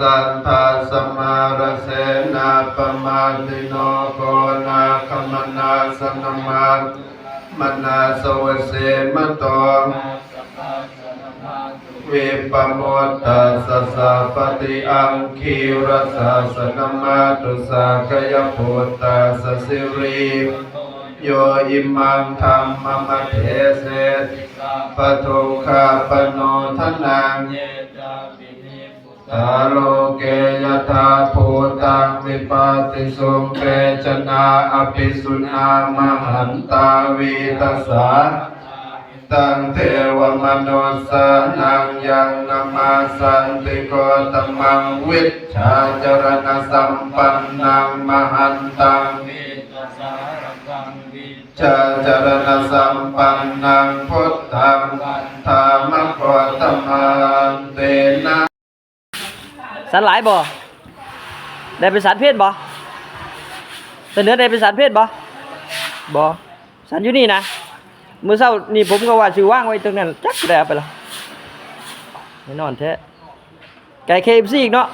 สันทาสมารเสนาปมาติโนโกนาคมนาสนมามนาสวเสมโตวิปโมตตัสสะปติอังคีรสสสนมาตุสากยปุตตัสสะสิริโยอิมังธรรมมะเทเสปทุคาปโนทนังตาโลเกยธาภูตังวิปาติสุเกจนาอภิสุนามหันตาวีตัสสะตังเทวมนุสานังยังนามาสันติโกตมังวิชชาจรณสัมปันนังมหันตังจาจารณสัมปันนังพุทธังธรรม สันหลายบ่ได้เป็นสันเพศบ่แต่เนื้อได้เป็นสันเพศบ่บ่สันอยู่นี่นะเมื่อเช้านี่ผมก็ว่าสิว่างไว้ตรงนั้นจักได้เอาไปละแน่นอนแท้ไก่เคฟซีอีกเนาะ